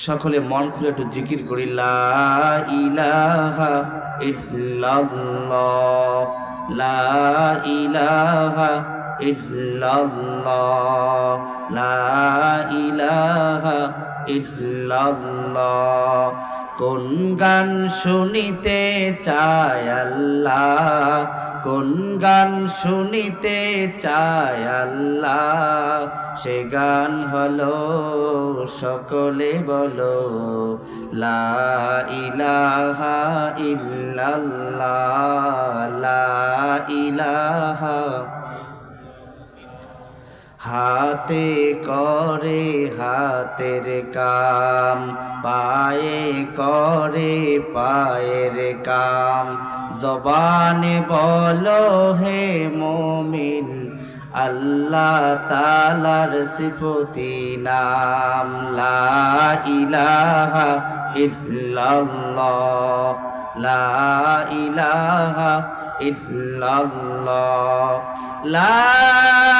সকলে মন খুলে একটু জিকির করি ইলাহা লা ইলাহা লা ইলাহা কোন গান শুনিতে চায় আল্লাহ কোন গান শুনিতে চায় আল্লাহ? সে গান হলো, সকলে বলো, লা ইলাহা ইল্লাল্লাহ, লা ইলাহা হাতে করে হাতের কাম, পায়ে করে পায়ের কাম। জবানে বলো হে মোমিন, আল্লাহ তালার সিফতি নাম। লা ইলাহা ইল্লাল্লাহ, লা ইলাহা লা